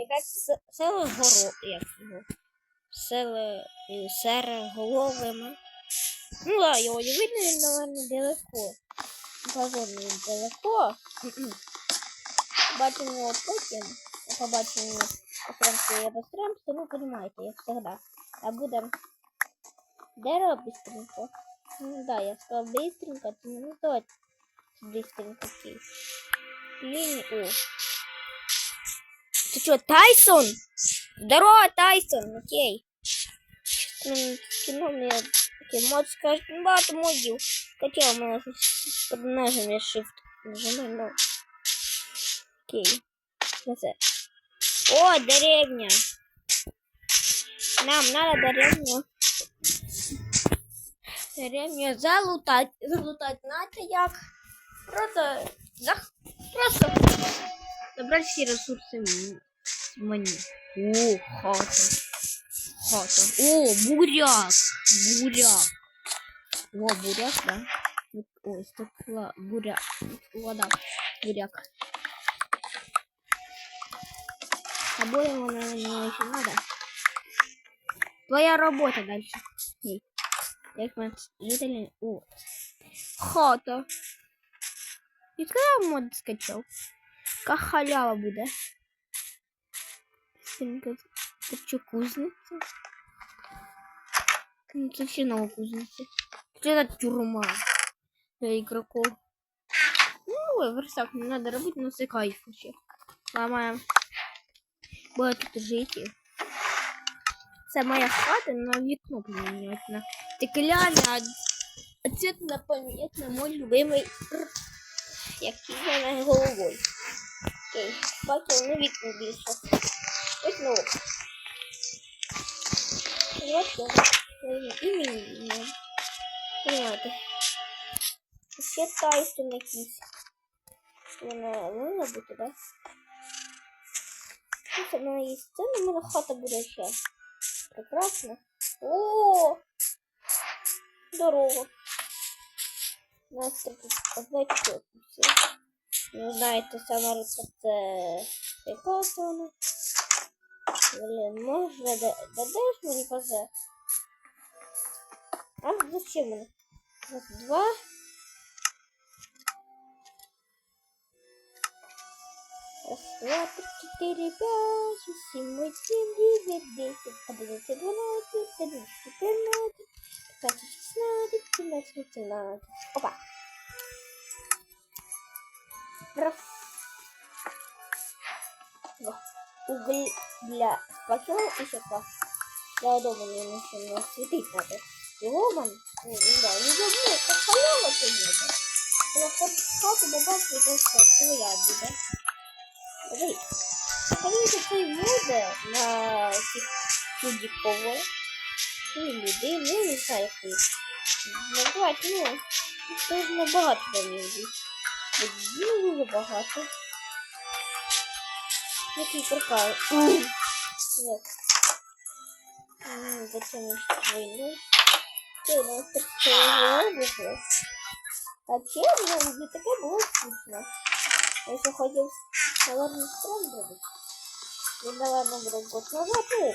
якась село горо, як його. Село сереголовими. Ну да, його не видно, він, наверное, далеко. Позорно він далеко. Бачимо його потім. Побачимо його окремся і розстремся, ну, понимаете, як завжди. А будем дерево быстренько. Ну да, я сказал быстренько, то ну давайте быстренько окей. Линии, о. Ты что, Тайсон? Здорово, Тайсон, окей. Ну, кино мне такий мод скажет, ну багато модів. Хотів у мене щось під нажимі shift нажимай, ну. Окей. Що це? О, деревня. Нам надо деревню. Деревню залутать. Залутать надо як. Просто, да, просто забрать всі ресурси м- мені. О, хата. Хата. О, буряк. Буряк. О, буряк, да. Вот, Ой, стекла, буряк. Вода, буряк. Обоим она не очень надо. Твоя работа дальше. Ей. Як ми жителі. О. Хата. І коли мод скачав? Яка халява буде? Синка. Це що, кузниця? Ну, Це ще нова кузниця. Це тюрма для ігроків. Ну, ой, версак не надо робити, но це кайф вообще. Ламаємо. Буде тут жити. Це моя хата, на вікно поміняти на стеклянне, а, цвет на на мой який в мене головою. Окей, бачу, на вікно більше. Ось ну. Ось я. І мені. ну. Понимаєте. Ще Тайсон якийсь. Вона повинна бути, да? Тут вона є сцена, у мене хата буде ще. Прекрасно. О! Здорово. Нас тут значок все. Не знаєте, саме рецепт вона? Блін, може, да- дадеш мені козе? А зачем мені? Раз, два. Раз, два, три, четыре, пять, шесть, семь, восемь, девять, десять, одиннадцать, двенадцать, тринадцать, пятнадцать, пятнадцать, шестнадцать, семнадцать, восемнадцать. Опа. Два. Уголь для факела еще класс. Я дома не нужно осветить надо. Его ну, да, не забыл, как халява ты будет. Я хату добавлю, то что своя будет. Смотри, смотрите, цей буде на цих чудіково. Ну, люди, ну, не знаю, як їх назвати, ну, це ж набагато людей. Ну, дуже багато. Який прикол. Як? Ну, зачем я ще вийду? Це у нас так цього вийшло. А чим не таке було скучно. Я ще хотів, наверное, стром зробити. Він, наверное, буде год назад, ну,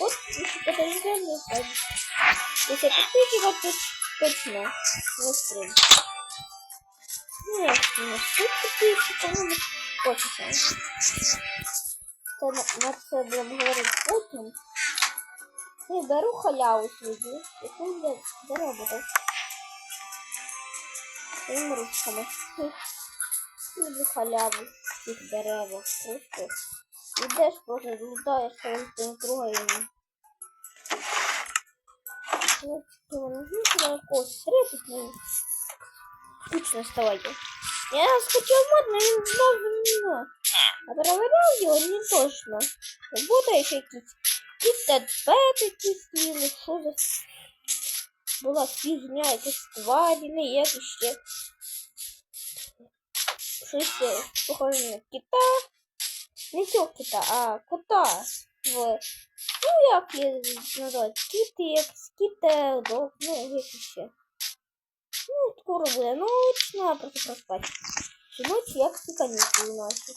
год, якщо подождем, не знаю. Если подписчиков, то точно не стрим. Ну, не стрим ну, хочется. Це на, на це будемо говорити потім. Я беру халяву сьогодні, яку я заробив. Своїми ручками. Люблю халяву з цих деревах. Просто ідеш, просто лутаєш своїм кругом. Ну, что, нужно сюда когось встретить, ну, скучно вставайте. Я скачал мод, но не знаю. А проверяв його не точно. Буде ще якісь ТТП якісь сніли, що за була фігня, якась тварі, не як ще. Щось е, похоже на кита. Не цього кита, а кота в Ну, як її назвати? Кіти, як скіте, ну, як. Ну, скоро буде ніч, ну, а просто проспати. Всю ніч як ці канікули наші.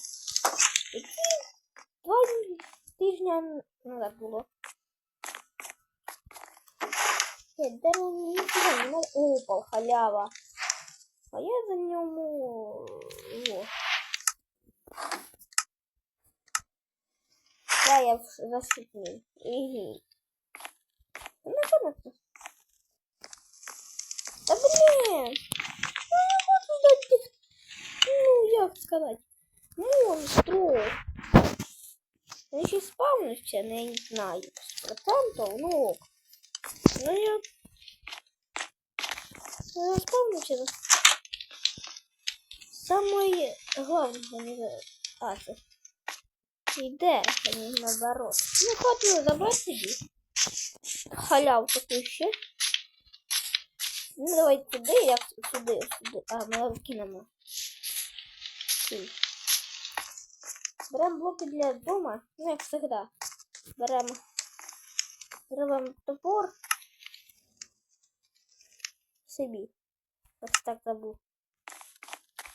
Які я ну так було. Е, Дерево нічого не надо. Опа, халява. А я за ньому. О. Да, я в- зашипнів. Ігі. Ну, що Та блін! Ну, не хочу тих... Ну, як сказати? Монстру. Він ще спавнився, ну, я не знаю. З процентів, ну ок. Ну, я... Я спавнився. ну. Самое главное, не. А, це. Іде, а не наоборот. Ну, хотів забрати собі. Халяв таку ще. Ну, давай туди, як сюди, сюди. А, ми кинемо. Беремо блоки для дома, ну, як завжди. Беремо. Робимо топор. Собі. Ось так забув.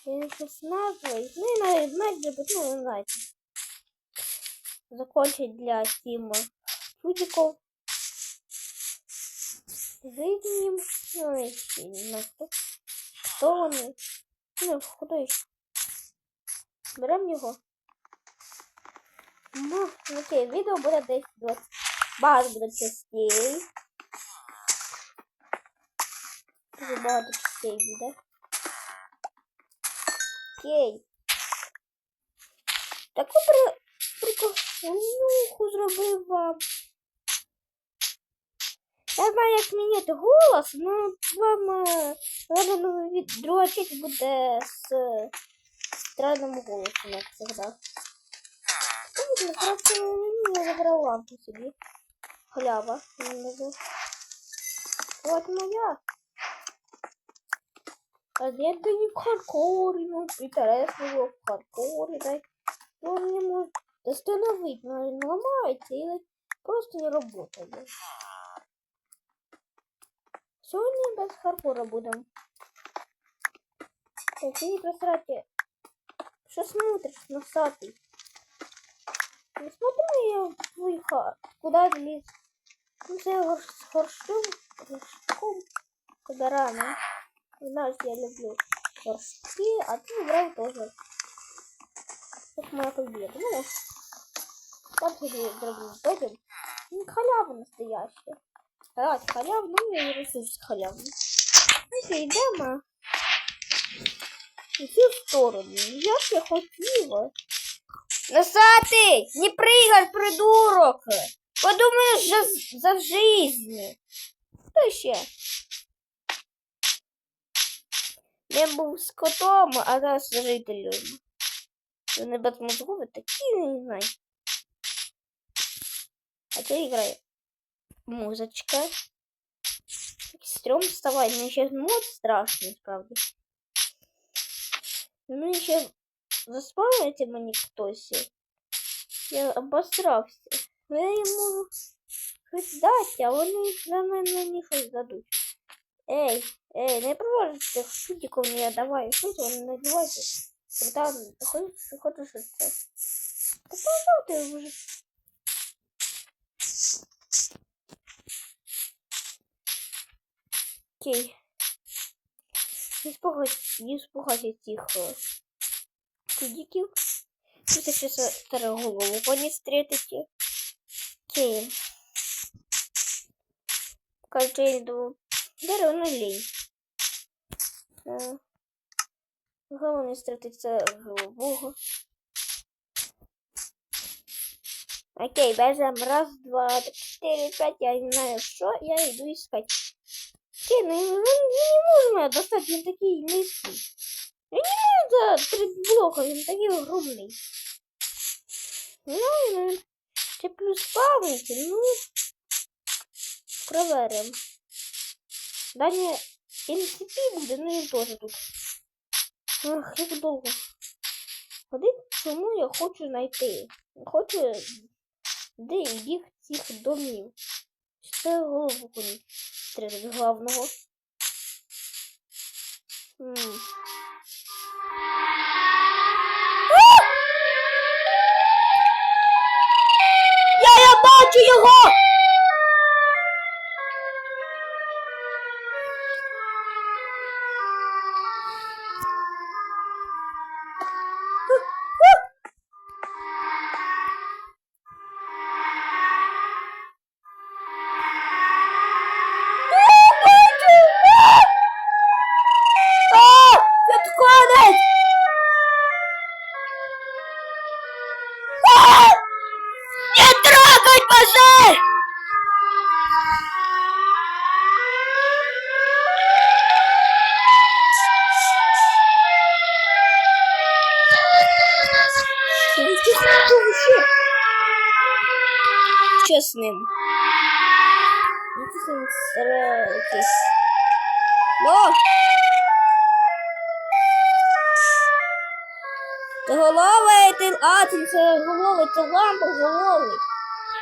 Я сейчас назвай. Ну и навіть знать ну, ви знаєте. Закончить для Тима чудиков. Жизнь. Ну и не хто. Хто вони? Ну, ще? Беремо його. Ну, окей, відео буде десь 20. Багато буде частей. Дуже багато частей буде. Окей. Таку при... прикольнуху зробив вам. Я знаю, як змінити голос, ну вам ну, від друга часть буде з странним голосом, як завжди. Ну, просто не забрав лампу собі. Халява. Вот моя. А я да не в хардкоре, ну, интересно было в хардкоре, да. Ну, он не может остановить, но он ломается и просто не работает. Сьогодні без Харкура будем? Ти не просрати. Что смотришь носатий? Не смотри я ее твій. Куда вліз? Ну це гор з горшком. Горшком. Куда рано. Знаєш, я люблю горшки, а ты брав тоже? Так моя победа. Ну, так, дробный дробный. Халява настоящая. Да, халява, ну, я не ресурс халявный. Ну, все, идем, Иди в сторону. Я ж я хотела. Носатый, не прыгай, придурок! Подумаєш за, за жизнь. Що ще? Я був з котом, а зараз з жителем. Вони безмозгові такі, не знаю. А це грає музичка. Стрём вставай, мне сейчас мод страшный, правда. Ну и ще заспавните мені хтось. Я обосрався. Ну, я йому щось дати, а вони за мене не щось дадуть. Ей, ей, не проводиш цих чудиків не давай. Щось вони надівайте. Братан, ти хочеш, ти хочеш це? Та пожалуй ти вже. Окей. Не спугать, не спугайся цих е, чудиків. Тут ще стару голову не встретите. Окей. Кажется, я иду. Дерево на лень. Голову не встретиться голового. Окей, бежим. Раз, два, три, четыре, пять. Я не знаю, что. Я иду искать. Окей, ну ну, не можно достать, он такие низкий. Я не могу за три блока, он такой огромный. Ну, ну, це плюс спавнити, ну, проверимо. Далі NCP буде, ну і теж тут. Ах, як довго. Ходить, чому я хочу знайти? Хочу де їх цих домів. Це голову стріляти главного. М. Я його! З ним? Ну. Ну! Це головий, ти... А, це, це головий, це лампа головий.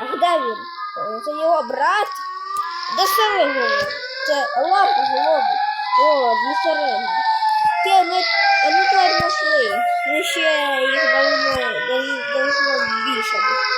А де він? Це його брат? Де старий головий? Це лампа головий. О, не старий. Ті, ми, ми тварь знайшли. Ми ще їх давно, дав- більше бути.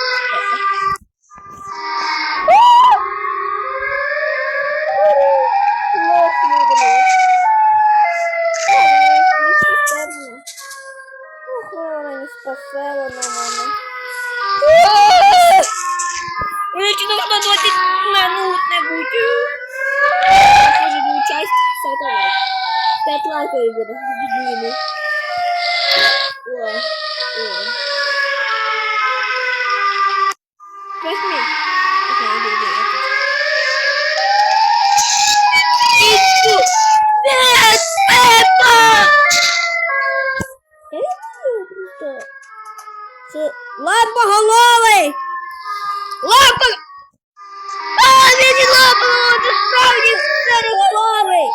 Лайків буде, бідніми. Ой, ой. Возьми. Окей, иди, иди, я тут. Иду! Нет, Пеппа! Я не просто. Це лампоголовий! Лампа! А, він лампоголовий, це справді староголовий!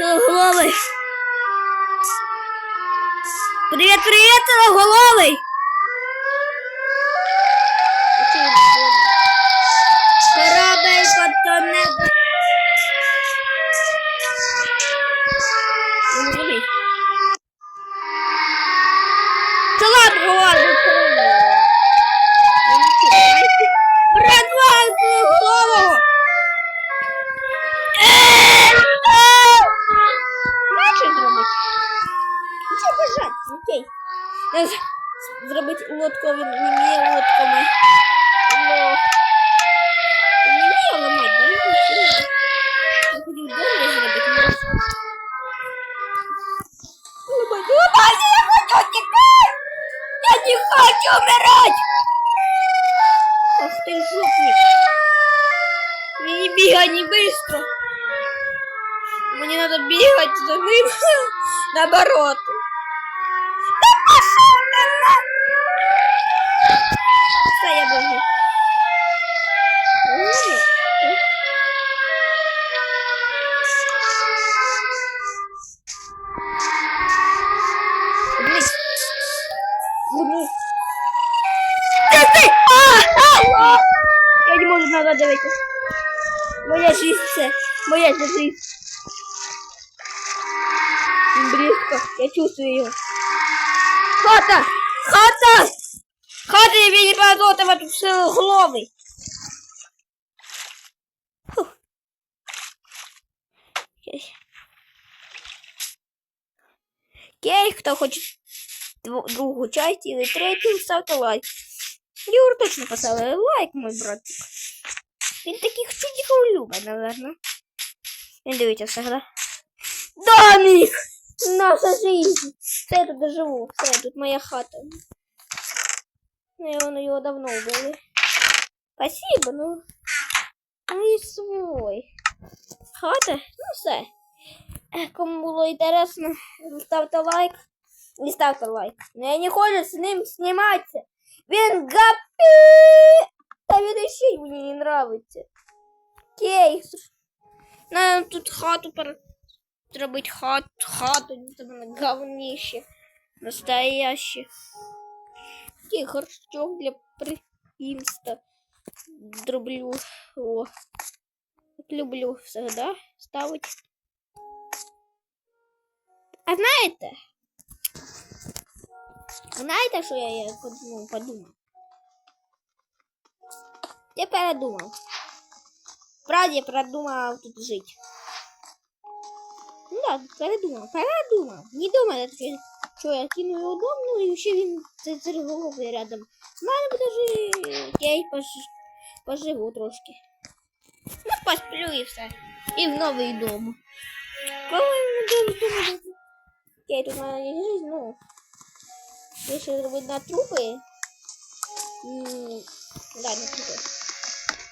Ну. Головий. Привіт, привіт, головий. окей. Е, з- Зробити лодкові, не вміє лодками. Но... Не вміє ламати, да? Не вміє. Я хотів добре зробити, но... Ламати, ламати, я хочу тікати! Я не хочу умирать! Ах ты жопник! Не бегай, не быстро! Мне надо бегать за ним наоборот. Його. Хата! Хата! Хата, я не позотова тут силоголовий. Фух. Окей. Окей, хто хоче дво- другу часть или третю, ставте лайк. Юр точно поставили лайк, мой братик. Він таких чудиків любить, наверное. Він дивиться всегда. Домик! Наша жизнь! Все я тут живу. Все, тут моя хата. Наверное, його давно вбили. Спасибо, ну. Ну і свой. Хата? Ну все. Е, Кому було інтересно, ставте лайк. Не ставте лайк. Ну, я не хочу з ним зніматися. Він гапі! Та він ще й мені не нравиться. Окей. Нам тут хату пер... зробити хат, хату, це мене говніще. Настояще. Окей, горшок для приїмства. Зроблю. О. Люблю всегда ставити. А знаєте? Знаєте, що я, я ну, подумав? Я передумав. Правда, я передумав тут жити. Да, передумав, передумав. Не думаю, що я кину його дом, ну і ще він це рядом. З мене буде жити. Я й пож... поживу трошки. Ну, посплю і все. І в новий дом. Коли ми будемо? Я тут на жить, ну. Я ще зробити на трупи. М, Да, на трупи.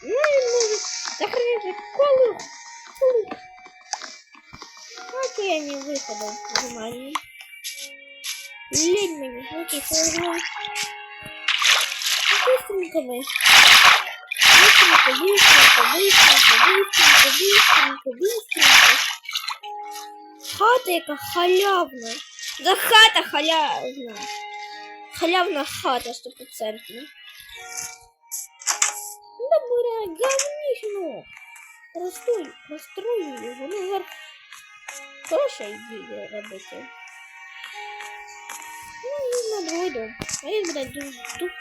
Ну і може колу. колу А то я не виходив нормально. Лень мені, ну ти що зробив? Быстренько ми. Быстренько, быстренько, быстренько, быстренько, быстренько, быстренько. Хата яка халявна. Да хата халявна. Халявна хата стопроцентно. Да буря, говнишно. Простой, прострою його. Ну, вверх. Хороша ідея робити. Ну, і на другий дом. А він буде тут, тут,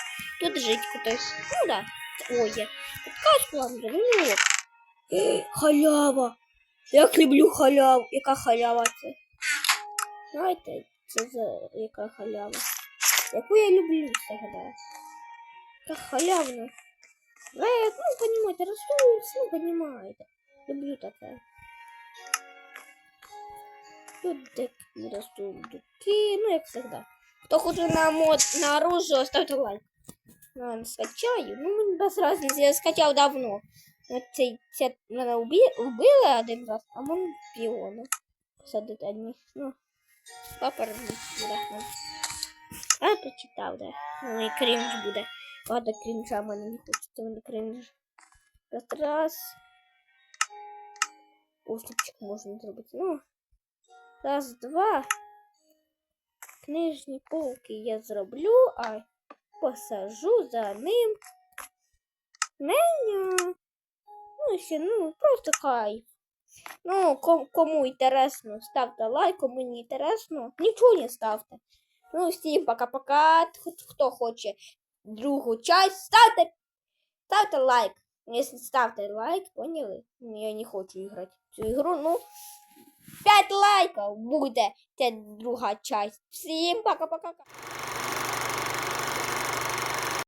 тут жити кудись. Ну да. Ой, я подкачку вам зроблю. Е, Халява. Як люблю халяву. Яка халява це? Знаєте, це за яка халява. Яку я люблю всегда. Яка халявна. Е, ну, понимаете, ресурс, ну, понимаете. Люблю таке. Тут дуки, ну, як завжди. Хто хоче на мод, на оружие, ставте лайк. Ну, я скачаю. Ну, мені без разниці, я скачав давно. От цей, ця, мене убі, вбили один раз, а мен піони. Посадити одні. Ну, папа. Ну. А я прочитав, да. Ну, і крінж буде. Ладно, крінжа мене не хочеться, мене крінж. Раз, раз. Уступчик можна зробити. Ну, раз, два. Книжні полки я зроблю, а посажу за ним меню. Ну, ще, ну, просто кайф. Ну, ком- кому інтересно, ставте лайк, кому не інтересно, нічого не ставте. Ну, всім пока-пока. Хто- хоче другу часть, ставте, ставте лайк. Якщо ставте лайк, поняли? Я не хочу грати в цю ігру, ну, 5 лайків буде ця друга часть. Всім пока-пока.